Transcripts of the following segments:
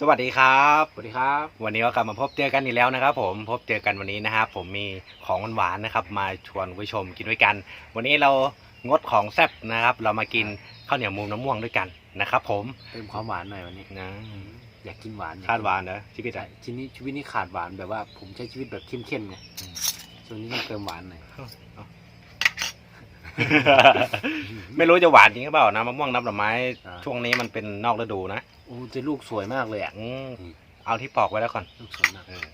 สวัสดีครับ สวัสดีครับ วันนี้ก็กลับมาพบเจอกันอีกแล้วนะครับ ผมพบเจอกันวันนี้นะครับ ผมมีของหวานๆนะครับ มาชวนคุณผู้ชมกินด้วยกัน วันนี้เรางดของแซ่บนะครับ เรามากินข้าวเหนียวมูนมะม่วงด้วยกันนะครับ ผมเติมความหวานหน่อยวันนี้นะอยากกินหวานคาดหวานนะชิคกี้ใช่พายชีวิตนี้ชีวิตนี้ขาดหวานแบบว่า ผมใช้ชีวิตแบบเข้มๆไงช่วงนี้ต้องเติมหวานหน่อย ไม่รู้จะหวานจริงหรือเปล่านะมะม่วงน้ำดอกไม้อ่า ช่วงนี้มันเป็นนอกฤดูนะโอ้จะลูกสวยมากเลยอะ อืมอืม เอาที่ปอกไว้แล้วก่อนลูกสวยมากเออ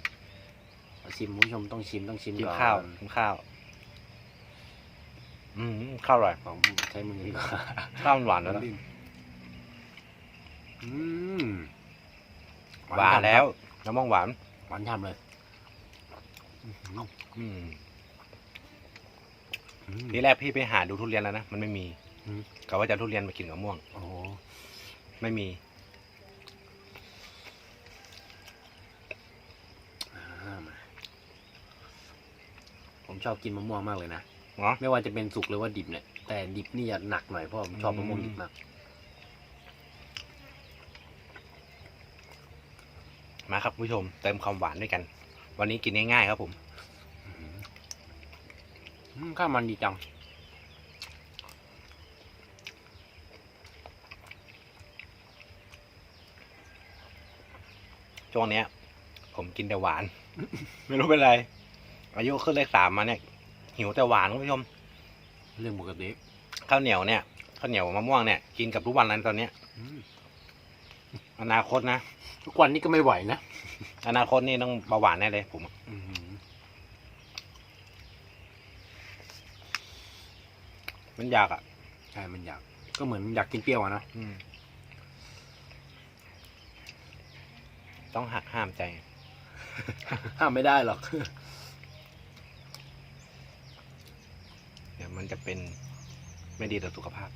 เอาชิมคุณผู้ชมต้องชิมต้องชิมกินก่อนข้าวกินข้าว อืมข้าวอร่อยของใช้มือดีกว่าข้าวมันหวานแล้วนะอืมหวานแล้วมะม่วงหวาน หวานฉ่ำเลยอื้อหืออืมอืม ทีแรกพี่ไปหาดูทุเรียนแล้วนะมันไม่มีอืมกะว่าจะเอาทุเรียนมากินกับมะม่วงโอ้โหไม่มีอ่ามาผมชอบกินมะม่วงมากเลยนะเนาะไม่ว่าจะเป็นสุกหรือว่าดิบเนี่ย แต่ดิบนี่จะหนักหน่อยเพราะผมชอบมะม่วงดิบมาก มาครับผู้ชมเติมความหวานด้วยกัน วันนี้กินง่ายๆครับผมอืม ข้าวมันดีจัง ช่วงเนี้ย ผมกินแต่หวาน ไม่รู้เป็นไร อายุขึ้นเลขสามมาเนี่ย หิวแต่หวานคุณผู้ชม เรื่องปกติข้าวเหนียวเนี่ยข้าวเหนียวมะม่วงเนี่ย กินกับทุกวันแล้วตอนเนี้ยอืมอนาคตนะ ทุกวันนี้ก็ไม่ไหวนะ อนาคตนี่ต้องเบาหวานแน่เลยผม อื้อหือ มันอยากอะ ใช่ มันอยาก ก็เหมือนอยากกินเปรี้ยวอะนะ อืม ต้องหักห้ามใจ ห้ามไม่ได้หรอก เดี๋ยวมันจะเป็นไม่ดีต่อสุขภาพ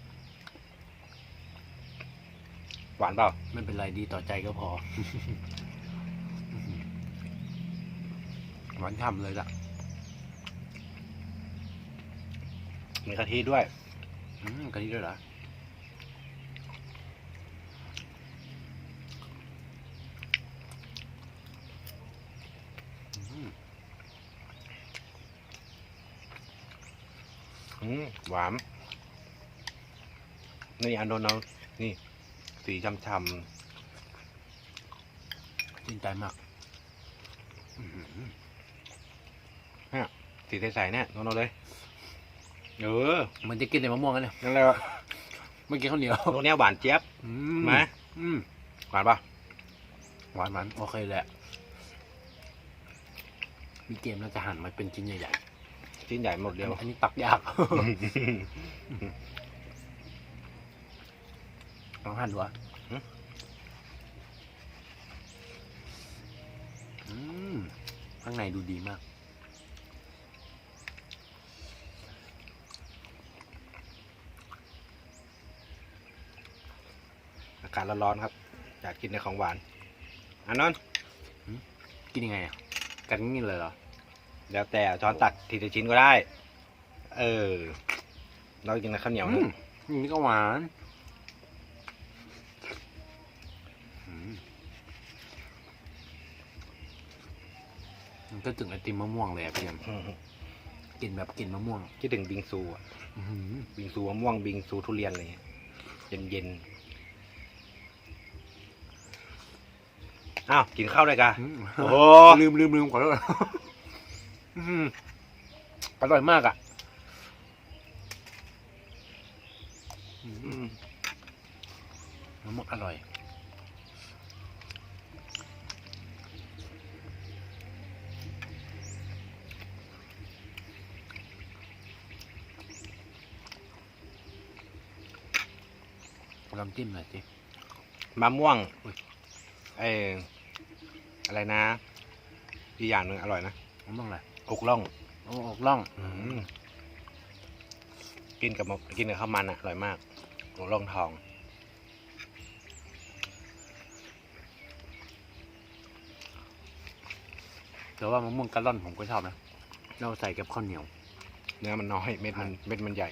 หวานเปล่า ไม่เป็นไรดีต่อใจก็พออื้อหือหวานฉ่ำเลยล่ะ มีกะทิด้วยอืมกะทิด้วยเหรออืมหวาน นี่อันโดนเอานี่ สีช้ำชื่นใจมากอื้อหือๆสีใสๆเนี่ยโดนเอาเลย เออเหมันจะกินแต่มะม่วงกันเนี่ยนั่นแหละไม่กินข้าวเหนียวพวกเนี้ยหวานเจี๊ยบอืไหมอืมหวานปะหวานหวานโอเคแหละมีเกมแล้วจะหั่นมาเป็นชิ้นใหญ่ชิ้นใหญ่หมดๆเดียวอันนี้ตักยาก ลองหั่นดูอะอืมข้างในดูดีมากากาศร้อนๆครับ อยากกินในของหวานอันนั้นกินยังไงอะกันงี้เลยเหรอ แล้วแต่ช้อนตักทีละชิ้นก็ได้ เออ เรากินกับข้าวเหนียวอืมอันนี้ก็หวานอืมมันก็ถึงไอติมมะม่วงเลยอะพี่เอ็มอืมกินแบบกินมะม่วงคิดถึงบิงซูอะอื้อหือบิงซูมะม่วงบิงซูทุเรียนอะไรเงี้ยเย็น อ้าวกินข้าวด้วยกันอืมโอ้โหลืมลืมลืมขอโทษอื้อหืออร่อยมากอะอืมมะม่วงอร่อย ลองจิ้มหน่อยสิมะม่วงอุ๊ยเอ ออะไรนะอีกอย่างหนึ่งอร่อยนะมะม่วงอะไรอกล่องโอ้ออกล่องอืมกินกับมะกินกับข้าวมันอะอร่อยมากอกล่องทอง แต่ว่ามะม่วงกะล่อนผมก็ชอบนะ เราใส่กับข้าวเหนียว เนื้อมันน้อยเม็ดมันเม็ดมันใหญ่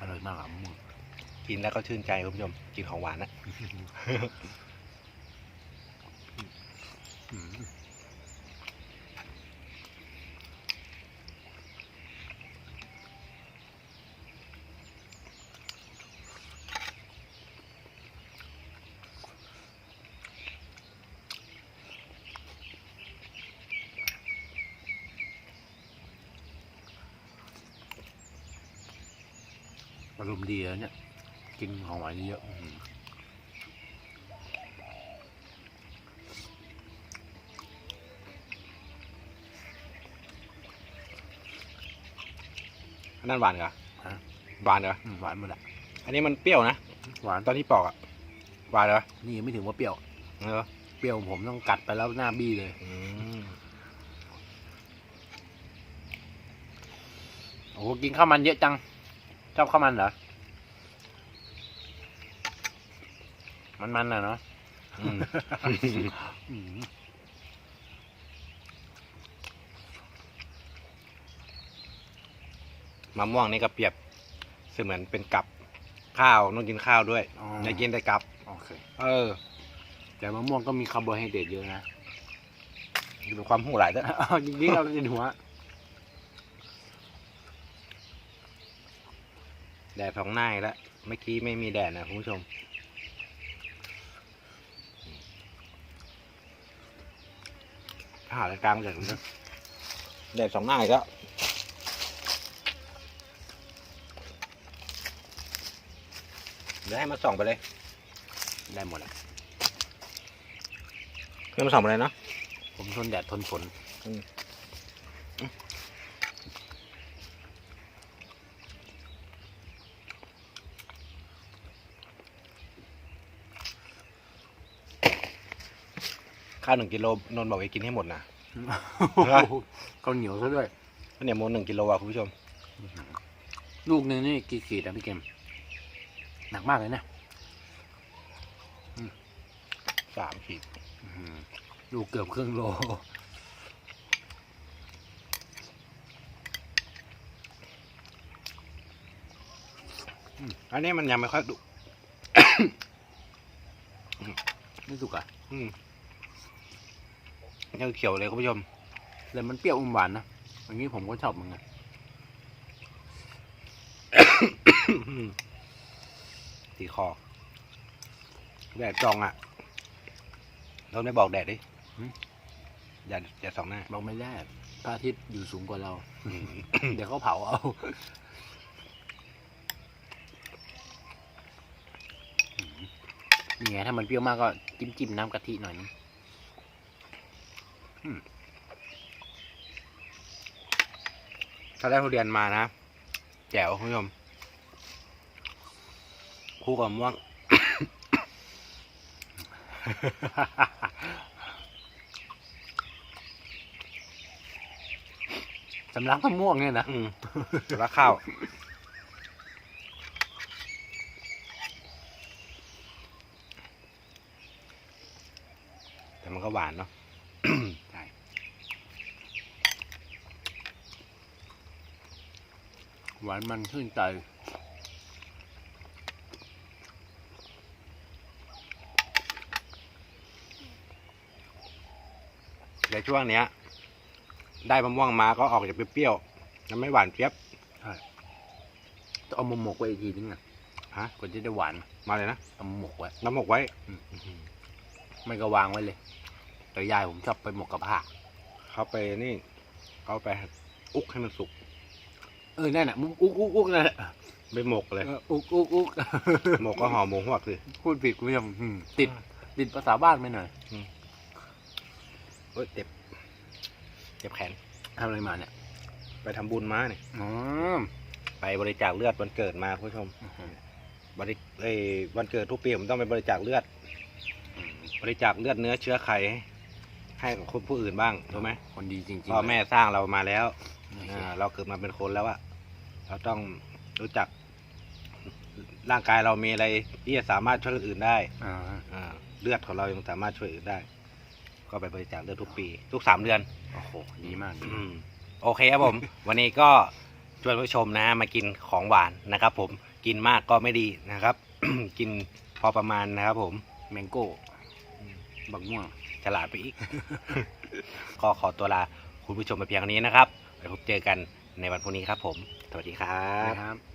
อร่อยร่อยมากอะมะม่วง กินแล้วก็ชื่นใจคุณผู้ชมกินของหวานนะอารมณ์ดีแล้วเนี่ย กินของหวานเยอะๆอื้อหืออันนั้นหวานเหรอฮะ หวานเหรอ อืมหวานหมดละอันนี้มันเปรี้ยวนะ หวานตอนที่ปอกอะหวานเหรอนี่ยังไม่ถึงว่าเปรี้ยวเออเปรี้ยวผมต้องกัดไปแล้วหน้าบี้เลย อืมโอ้โหกินข้าวมันเยอะจัง ชอบข้าวมันเหรอ มันมันๆน่ะเนาะอืมอืมมะม่วงนี่ก็เปรียบเสมือนเป็นกับข้าวต้องกินข้าวด้วยอ๋ออย่ากินแต่กับ โอเค เออแต่มะม่วงก็มีคาร์โบไฮเดรตเยอะนะ ดูความหูหลายด้วยเอาจริงๆเราจะหัว แดดสองหน้าอีกแล้วเมื่อกี้ไม่มีแดดนะคุณผู้ชม ผ่าตรงกลางจากนี้แดดสองหน้าอีกแล้วเดี๋ยวให้มาส่องไปเลย ได้หมดแหละให้มาส่องไปเลยเนาะผมทนแดดทนฝน ข้าวหนึ่งกิโลนนท์บอกให้กินให้หมดนะข้าวเหนียวซะด้วย ข้าวเหนียวมูลหนึ่งกิโลอะคุณผู้ชม ลูกหนึ่งนี่กี่ขีดอะพี่เกมหนักมากเลยนะสามขีดอื้อหือลูกเกือบครึ่งโลอันนี้มันยังไม่ค่อยดุ ไม่สุกอะอืม ยังเขียวเลยคุณผู้ชมแต่มันเปรี้ยวอมหวานนะอย่างนี้ผมก็ชอบเหมือนกันตีคอแดดจองอะเราไม่บอกแดดดิอย่าอย่าสองหน้าบอกไม่ได้พระอาทิตย์อยู่สูงกว่าเราอืมเดี๋ยวเขาเผาเอานี่ไงถ้ามันเปรี้ยวมากก็จิ้มจิ้มๆน้ำกะทิหน่อยนึง ถ้าได้ทุเรียนมานะแจ๋วคุณผู้ชมคู่กับม่วง สำลักมะม่วงเนี่ยนะอืมแล้วข้าว แต่มันก็หวานเนาะ ใช่ หวานมันชื่นใจ ในช่วงเนี้ย ได้มะม่วงมาก็ออกจะเปรี้ยวๆยังไม่หวานเจี๊ยบต้องเอามาหมกไว้อีกทีนึงอะฮะกว่าจะได้หวานมาเลยนะเอามาหมกไว้ น้ำหมกไว้อืมไม่ก็วางไว้เลย แต่ยายผมชอบไปหมกกับผ้าเขาไปนี่เอาไปอุกให้มันสุกเออนั่นแหละมุกอุ๊กอุ๊กอุ๊กนั่นแหละไปหมกเลย เอออุ๊กอุ๊กอุ๊กหมกก็ห่อหมูหวกสิพูดผิดคุณผู้ชมอืมติด ติดภาษาบ้านไปหน่อยเอ้ยเจ็บ เจ็บแขน ทำอะไรมาเนี่ยไปทำบุญมาเนี่ย อ๋อไปบริจาคเลือดวันเกิดมาคุณผู้ชม บริเอ้ยวันเกิดทุกปีผมต้องไปบริจาคเลือด บริจาคเลือดเนื้อเชื้อไข ให้กับคนผู้อื่นบ้างรู้ไหมคนดีจริงๆพ่อแม่สร้างเรามาแล้วโอเคอ่าเราเกิดมาเป็นคนแล้วอะ เราต้องรู้จัก ร่างกายเรามีอะไรที่จะสามารถช่วยอื่นได้อเลือดของเรายังสามารถช่วยอื่นได้ ก็ไปบริจาคเลือดทุกปี ทุกสามเดือน โอ้โหดีมากโอเคครับผม วันนี้ก็ชวนผู้ชมนะ มากินของหวานนะครับ ผมกินมากก็ไม่ดีนะครับ กินพอประมาณนะครับ ผม แมงโก้บักม่วง ฉลาดไปอีก ก็ขอตัวลาคุณผู้ชมไปเพียงเท่านี้นะครับไว้พบเจอกัน ในวันพรุ่งนี้ครับผม สวัสดีครับ